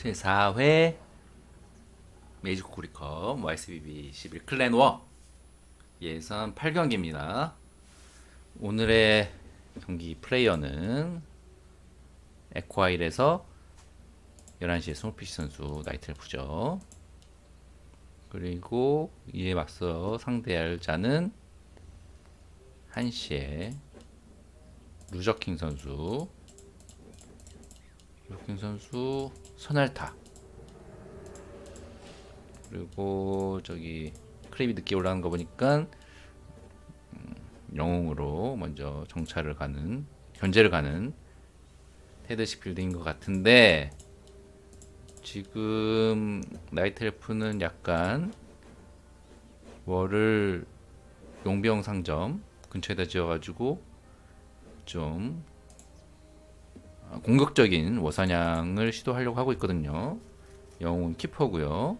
제4회 메이지 코리컵 YSBB 11 클랜 워 예선 8경기입니다. 오늘의 경기 플레이어는 에콰일에서 11시에 스몰피시 선수 나이트엘프죠. 그리고 이에 맞서 상대할 자는 1시에 루저킹 선수 루저킹 선수 선알타. 그리고 저기 크랩이 늦게 올라가는 거 보니까 음, 영웅으로 먼저 정찰을 가는 견제를 가는 테드 시필드인 것 같은데 지금 나이트엘프는 약간 월을 용병 상점 근처에다 지어가지고 좀 아, 공격적인 워사냥을 시도하려고 하고 있거든요. 영웅은 키퍼고요.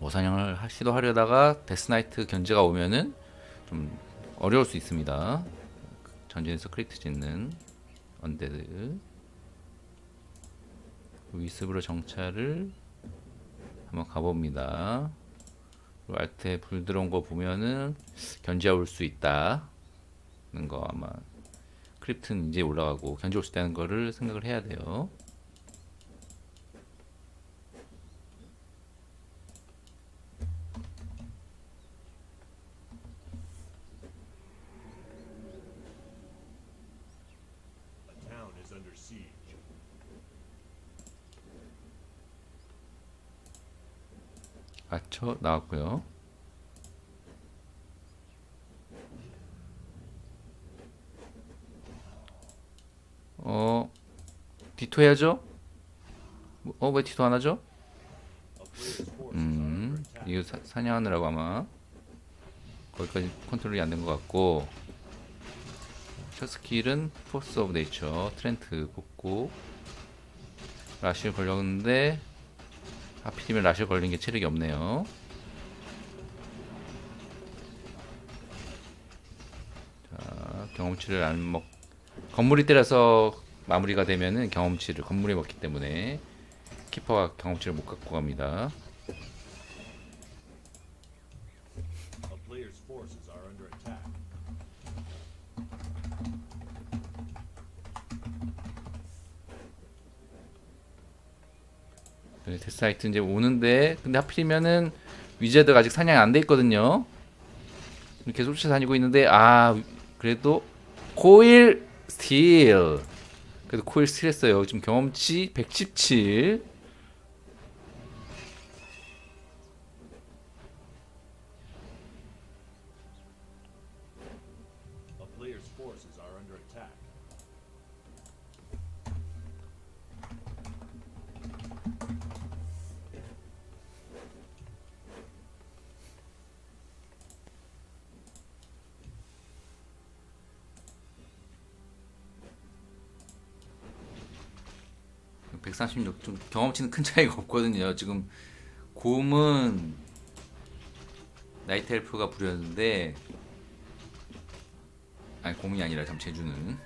워사냥을 하- 시도하려다가 데스나이트 견제가 오면은 좀 어려울 수 있습니다. 전진에서 크리트 짓는 언데드 위습으로 정찰을 한번 가봅니다. 알트에 불 들어온 거 보면은 견제가 올수 있다는 거 아마 크립트는 이제 올라가고 견제 올 수 있다는 거를 생각을 해야 돼요. 아처 나왔고요. 디토 해야죠? 어왜 디토 안 하죠? 음. 이거 사, 사냥하느라고 아마 거기까지 컨트롤이 안 된 것 같고 첫 스킬은 포스 오브 네이처 트렌트 뽑고 라실 걸렸는데 하필이면 라실 걸린 게 체력이 없네요 자 경험치를 안 먹 건물이 때려서 마무리가 되면은 경험치를 건물이 먹기 때문에 키퍼가 경험치를 못 갖고 갑니다. 네, 데스사이트 이제 오는데 근데 하필이면은 위제드가 아직 사냥이 안 돼 있거든요. 계속 쫓아다니고 있는데 아 그래도 코일 스틸 그래도 코일 했어요. 지금 경험치 117 136 좀 경험치는 큰 차이가 없거든요. 지금 곰은 나이트 엘프가 부렸는데 아니 곰이 아니라 잠재주는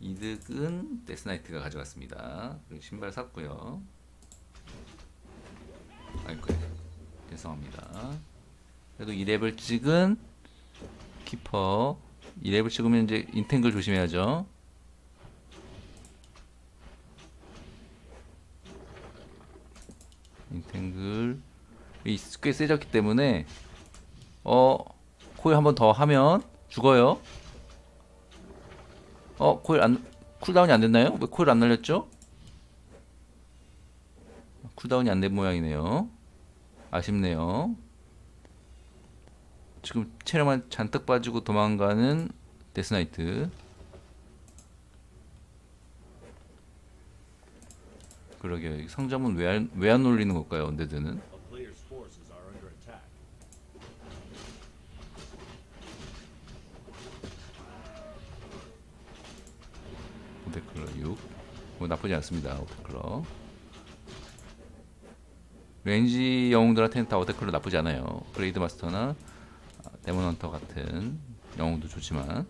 이득은 데스나이트가 가져갔습니다. 그리고 신발 샀고요. 아이고 죄송합니다. 그래도 2레벨 찍은 키퍼 2레벨 찍으면 이제 인탱글 조심해야죠. 인탱글이 꽤 세졌기 때문에 어 코일 한 번 더 하면 죽어요. 어 코일 안 쿨다운이 안 됐나요? 왜 코일 안 날렸죠? 쿨다운이 안 된 모양이네요. 아쉽네요. 지금 체력만 잔뜩 빠지고 도망가는 데스나이트. 그러게요. 이 상점은 왜안 왜안 올리는 걸까요? 언데드는? 오테클러 6. 뭐 나쁘지 않습니다. 오테클러. 렌지 영웅들한테는 다 오테클러 나쁘지 않아요. 그레이드 마스터나 아, 데몬 헌터 같은 영웅도 좋지만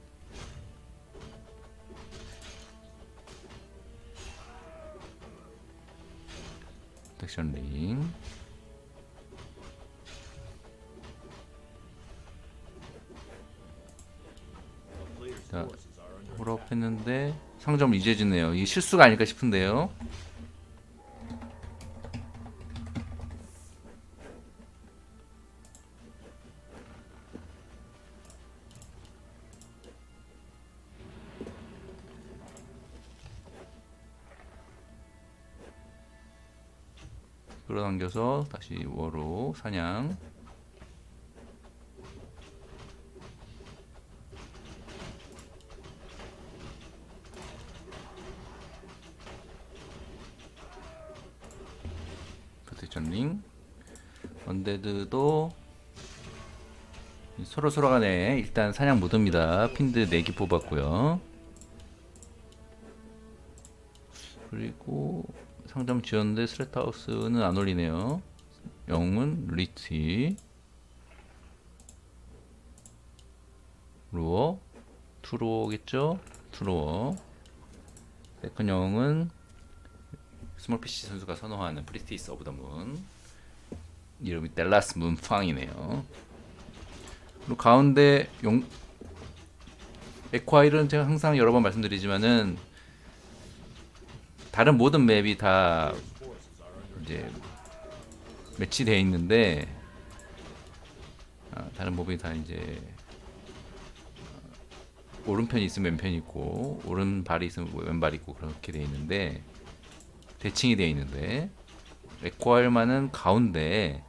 프로텍션 링. 자, 홀업 했는데 상점 이제 짓네요. 이게 실수가 아닐까 싶은데요. 끌어당겨서 다시 워로 사냥. 프로텍션 링. 언데드도 서로 서로 간에 일단 사냥 모드입니다. 핀드 4개 뽑았고요. 그리고 상점 지었는데 스레타우스는 안 올리네요. 영웅은 리치. 루어. 투로어겠죠? 투로어. 세컨 영웅은 스몰 PC 선수가 선호하는 프리스티스 오브 더 문. 이름이 델라스 문팡이네요. 그리고 가운데 용 에콰일은 제가 항상 여러 번 말씀드리지만은 다른 모든 맵이 다 이제 매치되어 있는데 아, 다른 몹이 다 이제 어, 오른편이 있으면 왼편이 있고 오른발이 있으면 왼발이 있고 그렇게 되어 있는데 대칭이 되어 있는데 에코알만은 가운데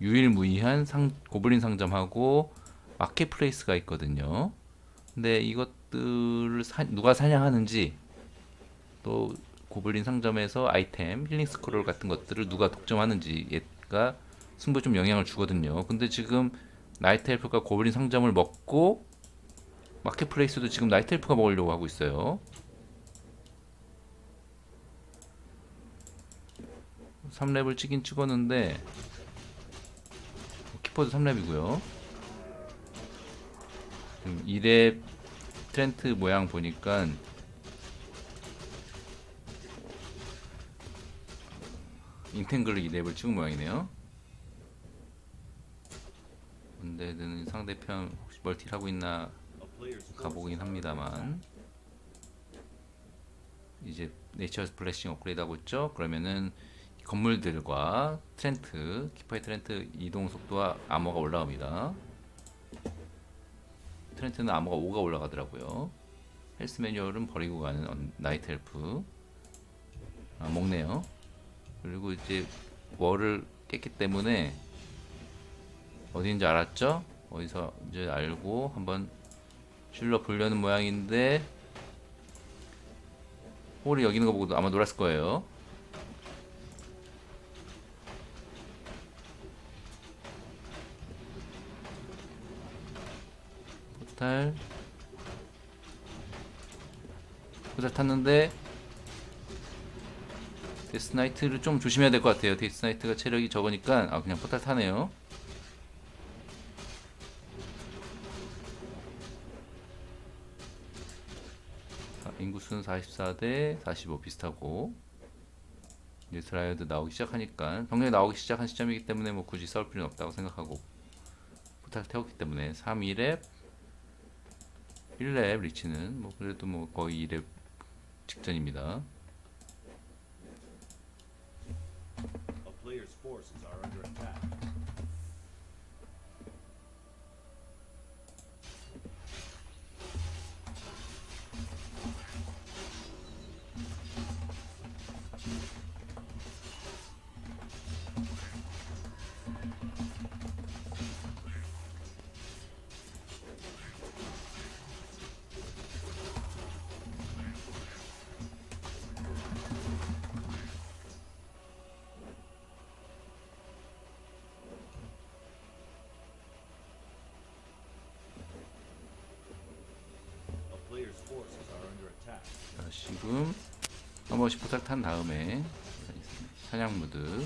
유일무이한 상, 고블린 상점하고 마켓플레이스가 있거든요. 근데 이것들을 사- 누가 사냥하는지 또 고블린 상점에서 아이템, 힐링 스크롤 같은 것들을 누가 독점하는지가 승부에 좀 영향을 주거든요. 근데 지금 나이트 엘프가 고블린 상점을 먹고 마켓플레이스도 지금 나이트 엘프가 먹으려고 하고 있어요. 3렙을 찍긴 찍었는데 키퍼도 3렙이고요. 지금 2렙 트렌트 모양 보니까 인텐글을 2렙을 찍은 모양이네요. 근데는 상대편 혹시 멀티를 하고 있나 가보긴 합니다만 이제 네이처 스플래싱 업그레이드 하고 있죠. 그러면은 이 건물들과 트렌트, 키퍼의 트렌트 이동 속도와 암호가 올라옵니다. 트렌트는 암호가 5가 올라가더라고요. 헬스 매뉴얼은 버리고 가는 언- 나이트 엘프. 아, 먹네요. 그리고 이제 월을 깼기 때문에 어디인지 알았죠? 어디서 이제 알고 한번 실러 보려는 모양인데 홀이 여기 있는 거 보고 아마 놀았을 거예요. 포탈 포탈 탔는데 데스 나이트를 좀 조심해야 될 것 같아요. 데스 나이트가 체력이 적으니까 아 그냥 포탈 타네요. 아, 인구수는 44대 45 비슷하고 이제 드라이어드 나오기 시작하니까 병력이 나오기 시작한 시점이기 때문에 뭐 굳이 싸울 필요는 없다고 생각하고 포탈 태웠기 때문에 3, 2랩 1랩 리치는 뭐 그래도 뭐 거의 2랩 직전입니다. 자, 지금 한 번씩 포탈 탄 다음에 사냥 무드.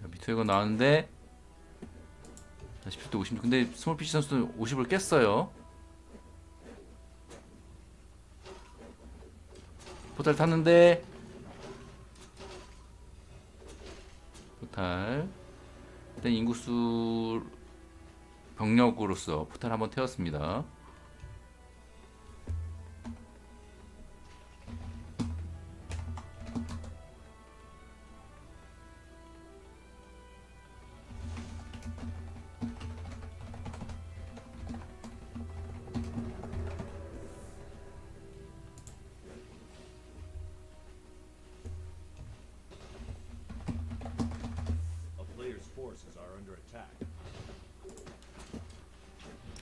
자, 미투에거 나왔는데 17대 56 근데 스몰 피시 선수는 50을 깼어요 포탈 탔는데. 포탈. 일단 인구수 병력으로서 포탈 한번 태웠습니다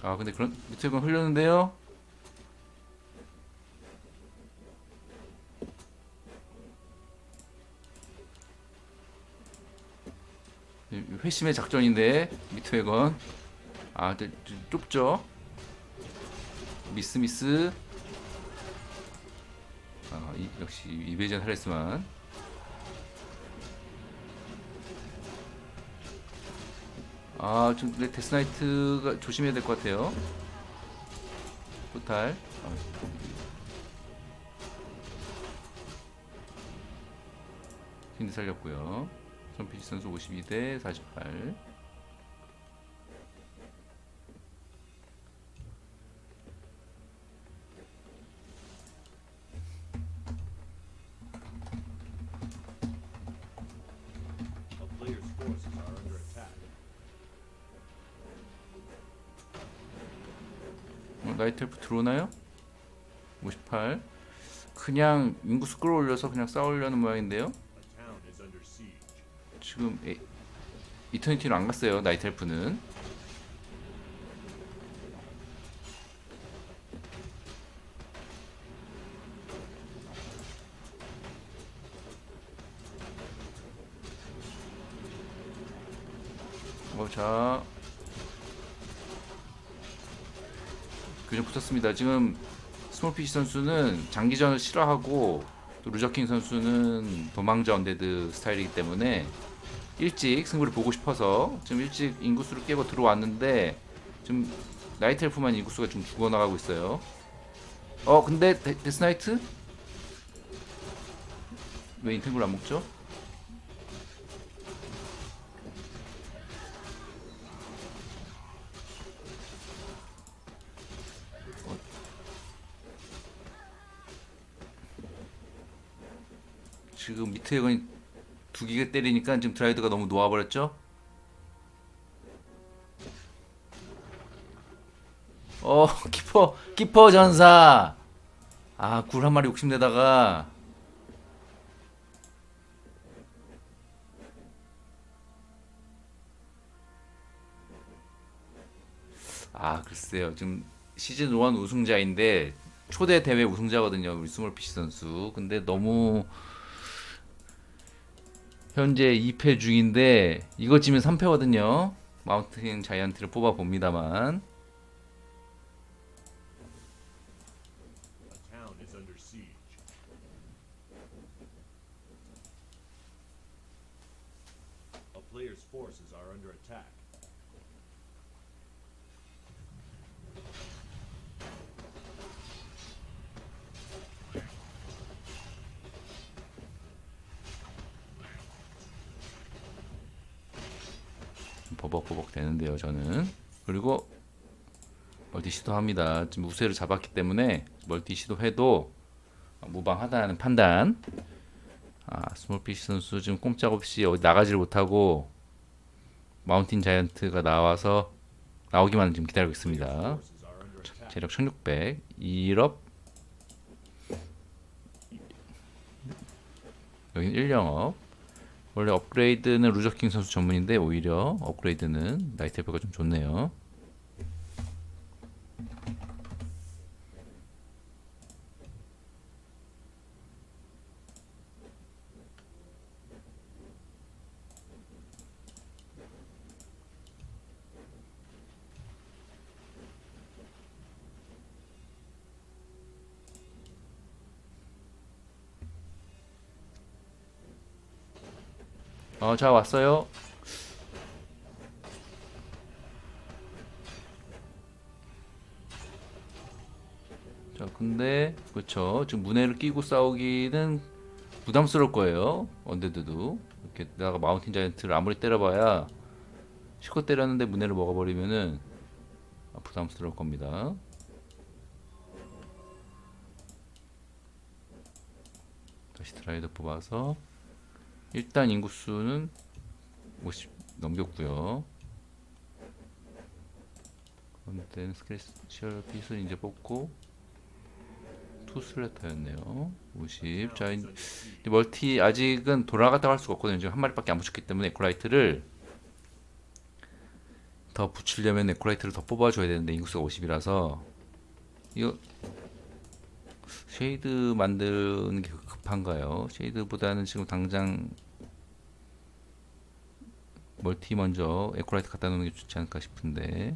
아 근데 그런 미투에거 흘렸는데요? 회심의 작전인데 미투에건. 아 좁죠? 미스 미스. 아 이, 역시 이베전 하레스만 아좀 근데 데스나이트가 조심해야 될 것 같아요. 포탈. 아, 힌드 살렸고요. 손피지 선수 52대 48 어, 나이트엘프 들어오나요? 58 그냥 인구수 끌어올려서 그냥 싸우려는 모양인데요. 지금 에, 이터니티로 안 갔어요 나이트엘프는 어, 자 붙었습니다 지금 스몰피시 선수는 장기전을 싫어하고 또 루저킹 선수는 도망자 언데드 스타일이기 때문에 일찍 승부를 보고 싶어서 지금 일찍 인구수를 깨고 들어왔는데 지금 나이트 엘프만 인구수가 좀 죽어나가고 있어요. 어 근데 데, 데스나이트 왜 인탱글 안 먹죠? 지금 밑에 건두 기가 때리니까 지금 드라이드가 너무 놓아버렸죠? 어 키퍼 키퍼 전사. 아 굴 한 마리 욕심내다가. 아 글쎄요. 지금 시즌 1 우승자인데 초대 대회 우승자거든요. 우리 스몰피시 선수. 근데 너무 현재 2패 중인데 이거 지면 3패거든요. 마운틴 자이언트를 뽑아 봅니다만. 버벅버벅 되는데요. 저는 그리고 멀티 시도합니다. 지금 우세를 잡았기 때문에 멀티 시도해도 무방하다는 판단. 아 스몰피시 선수 지금 꼼짝없이 어디 나가지를 못하고 마운틴 자이언트가 나와서 나오기만 지금 기다리고 있습니다. 재력 1600 2럽 여기는 1영업 원래 업그레이드는 루저킹 선수 전문인데 오히려 업그레이드는 나이트베가 좀 좋네요 어, 자 왔어요. 자, 근데 그렇죠. 지금 문해를 끼고 싸우기는 부담스러울 거예요. 언데드도 이렇게 내가 마운틴 자이언트를 아무리 때려봐야 실컷 때렸는데 문해를 먹어버리면은 아, 부담스러울 겁니다. 다시 드라이더 뽑아서 일단 인구수는 50 넘겼고요. 그런데 스케이셜 핏을 이제 뽑고 투 슬래터였네요. 50. 자, 이제 멀티 아직은 돌아갔다 할 수가 없거든요. 지금 한 마리밖에 안 붙였기 때문에 에코라이트를 더 붙이려면 에코라이트를 더 뽑아줘야 되는데 인구수가 50이라서 이거 쉐이드 만드는 게 급한가요? 쉐이드보다는 지금 당장 멀티 먼저 에코라이트 갖다 놓는 게 좋지 않을까 싶은데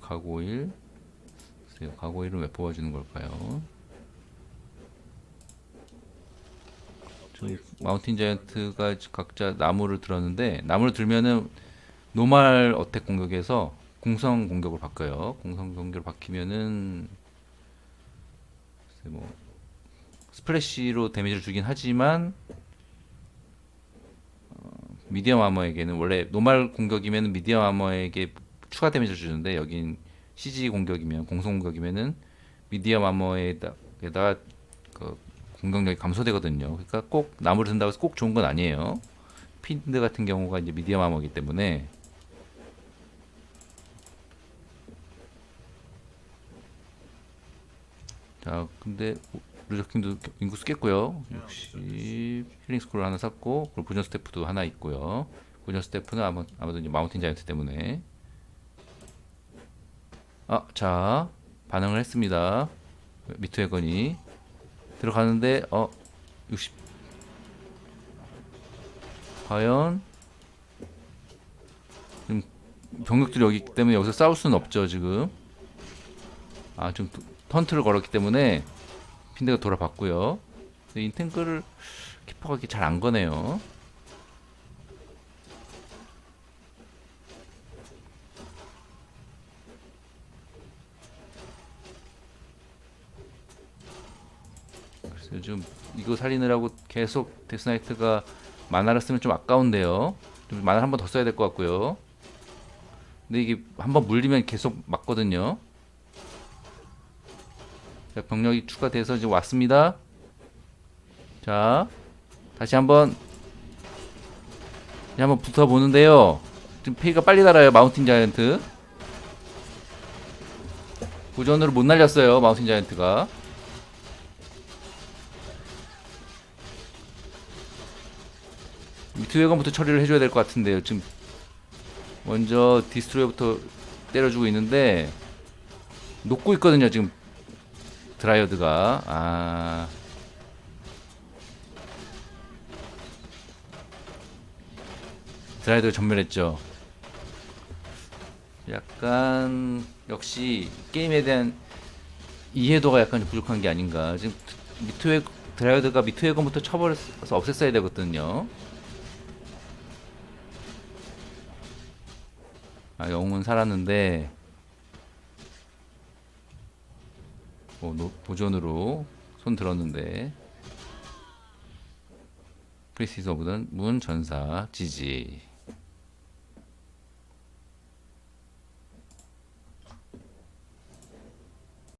가고일 글쎄요 가고일은 왜 뽑아주는 걸까요? 저 마운틴 자이언트가 각자 나무를 들었는데 나무를 들면은 노말 어택 공격에서 공성 공격을 바꿔요. 공성 공격을 바뀌면은 뭐 스플래시로 데미지를 주긴 하지만 어, 미디엄 아머에게는 원래 노말 공격이면 미디엄 아머에게 추가 데미지를 주는데 여긴 CG 공격이면 공성 공격이면은 미디엄 아머에다가 그 공격력이 감소되거든요. 그러니까 꼭 나무를 든다고 해서 꼭 좋은 건 아니에요. 핀드 같은 경우가 이제 미디엄 아머이기 때문에 자, 근데 루저킹도 인구수 깼고요. 60 힐링 스크롤 하나 샀고, 그리고 부전 스태프도 하나 있고요. 부전 스태프는 아마, 아마도 이제 마운틴 자이언트 때문에. 아, 자, 반응을 했습니다. 미투 해건이 들어가는데, 어, 60. 과연 지금 병력들이 여기 있기 때문에 여기서 싸울 수는 없죠, 지금. 아, 좀 턴트를 걸었기 때문에 핀드가 돌아봤고요. 인탱크를 키퍼가 이렇게 잘 안 거네요. 그래서 요즘 이거 살리느라고 계속 데스나이트가 만화를 쓰면 좀 아까운데요. 좀 만화 한 번 더 써야 될 것 같고요. 근데 이게 한 번 물리면 계속 맞거든요. 자, 병력이 추가돼서 이제 왔습니다. 자, 다시 한번 한번 붙어 보는데요. 지금 페이가 빨리 달아요. 마운틴 자이언트. 고전으로 못 날렸어요. 마운틴 자이언트가. 미트웨건부터 처리를 해줘야 될 것 같은데요. 지금 먼저 디스트로이부터 때려주고 있는데 녹고 있거든요. 지금 드라이어드가 아 드라이어드가 전멸했죠. 약간 역시 게임에 대한 이해도가 약간 부족한 게 아닌가. 지금 미투에 드라이어드가 미투에건부터 쳐버려서 없앴어야 되거든요. 아 영웅은 살았는데 뭐 노- 보존으로 손 들었는데. 프리시즈 오브 문 전사 지지